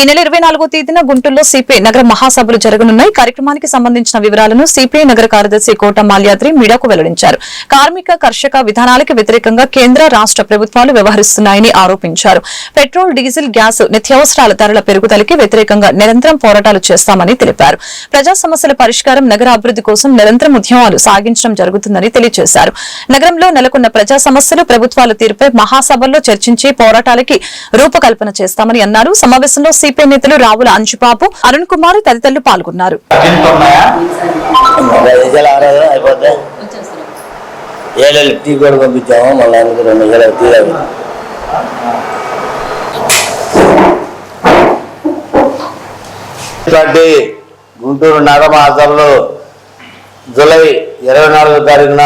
ఈ నెల ఇరవై నాలుగో తేదీన గుంటూరులో సిపిఐ నగర మహాసభలు జరగనున్నాయి. కార్యక్రమానికి సంబంధించిన వివరాలను సిపిఐ నగర కార్యదర్శి కోట మాల్యాద్రి మీడియాకు వెల్లడించారు. కార్మిక కర్షక విధానాలకు వ్యతిరేకంగా కేంద్ర రాష్ట ప్రభుత్వాలు వ్యవహరిస్తున్నాయని ఆరోపించారు. పెట్రోల్ డీజిల్ గ్యాస్ నిత్యావసరాల ధరల పెరుగుదలకి వ్యతిరేకంగా నిరంతరం పోరాటాలు చేస్తామని తెలిపారు. ప్రజా సమస్యల పరిష్కారం నగర అభివృద్ది కోసం నిరంతరం ఉద్యమాలు సాగించడం జరుగుతుందని తెలియజేశారు. నగరంలో నెలకొన్న ప్రజా సమస్యలు ప్రభుత్వాల తీరుపై మహాసభల్లో చర్చించి పోరాటాలకి రూపకల్పన చేస్తామని అన్నారు. సమావేశంలో సిపిఐ నేతలు రావుల అంజుబాబు అరుణ్ కుమార్ తదితరులు పాల్గొన్నారు. టీ కూడా పంపించాము రెండు టీ పార్టీ గుంటూరు నగర మహాసభలు జూలై ఇరవై నాలుగో తారీఖున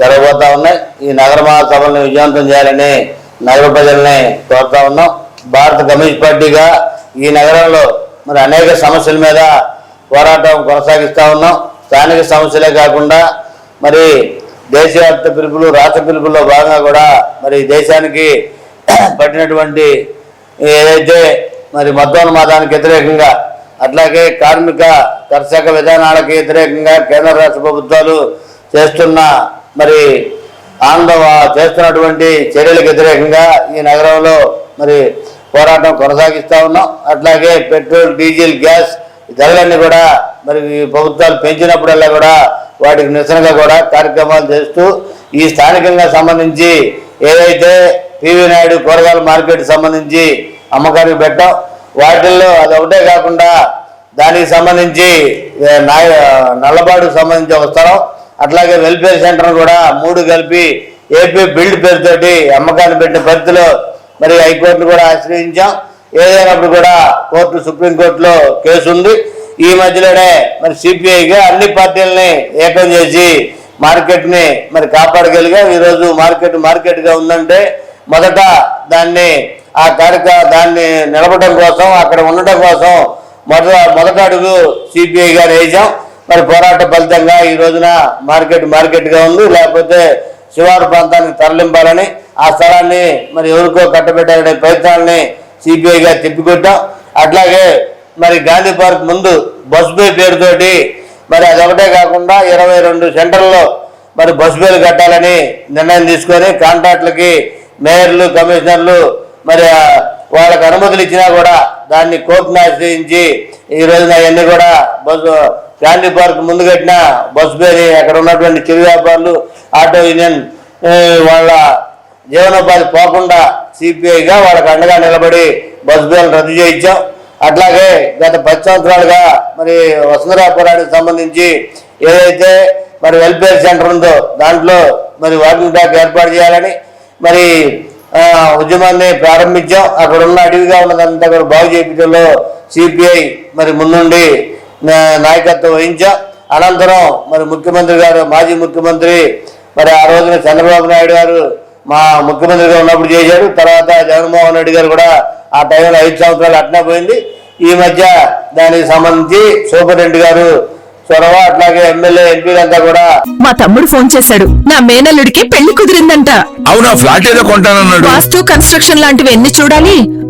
జరగబోతా ఉన్నాయి. ఈ నగర మహాసభలను విజయవంతం చేయాలని నగర ప్రజల్ని కోరుతా ఉన్నాం. భారత కమ్యూనిస్ట్ పార్టీగా ఈ నగరంలో మరి అనేక సమస్యల మీద పోరాటం కొనసాగిస్తూ ఉన్నాం. స్థానిక సమస్యలే కాకుండా మరి దేశవ్యాప్త పిలుపులు రాష్ట్ర పిలుపుల్లో భాగంగా కూడా మరి దేశానికి పట్టినటువంటి ఏదైతే మరి మతోన్మాదానికి వ్యతిరేకంగా అట్లాగే కార్మిక కర్షక విధానాలకు వ్యతిరేకంగా కేంద్ర రాష్ట్ర ప్రభుత్వాలు చేస్తున్న మరి ఆనందం చేస్తున్నటువంటి చర్యలకు వ్యతిరేకంగా ఈ నగరంలో మరి పోరాటం కొనసాగిస్తూ ఉన్నాం. అట్లాగే పెట్రోల్ డీజిల్ గ్యాస్ ధరలన్నీ కూడా మరి ఈ ప్రభుత్వాలు పెంచినప్పుడల్లా కూడా వాటికి నిరసనగా కూడా కార్యక్రమాలు చేస్తూ ఈ స్థానికంగా సంబంధించి ఏదైతే పివి నాయుడు కూరగాయల మార్కెట్ సంబంధించి అమ్మకానికి పెట్టాం. వాటిల్లో అది ఒకటే కాకుండా దానికి సంబంధించి నాయ నల్లబాడుకు సంబంధించి ఒక స్థలం అట్లాగే వెల్ఫేర్ సెంటర్ కూడా మూడు కలిపి ఏపీ బిల్డ్ పేరుతోటి అమ్మకాన్ని పెట్టిన పరిధిలో మరి హైకోర్టును కూడా ఆశ్రయించాం. ఏదైనప్పుడు కూడా కోర్టు సుప్రీంకోర్టులో కేసు ఉంది. ఈ మధ్యలోనే మరి సిపిఐగా అన్ని పార్టీలని ఏకం చేసి మార్కెట్ని మరి కాపాడగలిగాం ఈరోజు మార్కెట్ మార్కెట్గా ఉందంటే మొదట దాన్ని ఆ కార్యక్రమ దాన్ని నిలబడడం కోసం అక్కడ ఉండటం కోసం మొదట మొదట అడుగు సిపిఐ గారు వేసాం మరి పోరాట ఫలితంగా ఈ రోజున మార్కెట్ మార్కెట్గా ఉంది. లేకపోతే శివారు ప్రాంతానికి తరలింపాలని ఆ స్థలాన్ని మరి ఎవరికో కట్టబెట్టాలనే ప్రయత్నాలని సిపిఐగా తిప్పికొట్టాం. అట్లాగే మరి గాంధీ పార్క్ ముందు బస్ బే పేరుతోటి మరి అదొకటే కాకుండా ఇరవై రెండు సెంటర్లో మరి బస్ బేలు కట్టాలని నిర్ణయం తీసుకొని కాంట్రాక్టులకి మేయర్లు కమిషనర్లు మరి వాళ్ళకు వాళ్ళకి అనుమతులు ఇచ్చినా కూడా దాన్ని కోర్టును ఆశ్రయించి ఈ రోజున అవన్నీ కూడా బస్సు గాంధీ పార్క్ ముందు కట్టిన బస్ బేని అక్కడ ఉన్నటువంటి చిరు వ్యాపారులు ఆటో యూనియన్ వాళ్ళ జీవనోపాధి పోకుండా సిపిఐగా వాళ్ళకి అండగా నిలబడి బస్ బిల్లు రద్దు చేయించాం. అట్లాగే గత పది సంవత్సరాలుగా మరి వసుంధరాపురానికి సంబంధించి ఏదైతే మరి వెల్ఫేర్ సెంటర్ ఉందో దాంట్లో మరి వాకింగ్ ట్రాక్ ఏర్పాటు చేయాలని మరి ఉద్యమాన్ని ప్రారంభించాం. అక్కడ ఉన్న అడవిగా ఉన్నదంతా కూడా బాగు చేయించడంలో సిపిఐ మరి ముందుండి నాయకత్వం వహించాం. అనంతరం మరి ముఖ్యమంత్రి గారు మాజీ ముఖ్యమంత్రి మరి ఆ రోజున చంద్రబాబు నాయుడు గారు మా ముఖ్యమంత్రిగా ఉన్నప్పుడు చేశాడు. తర్వాత జగన్మోహన్ రెడ్డి గారు కూడా ఆ టైంలో ఐదు సంవత్సరాలు అట్నే పోయింది. ఈ మధ్య దానికి సంబంధించి సూపరింటెండెంట్ గారు చొరవ అట్లాగే ఎమ్మెల్యే ఎంపీలంతా కూడా మా తమ్ముడు ఫోన్ చేశాడు. నా మేనల్లుడికి పెళ్ళి కుదిరిందంట. అవునా ఫ్లాట్ ఏదో కొంటానన్నాడు. వాస్తు కన్స్ట్రక్షన్ లాంటివి ఎన్ని చూడాలి?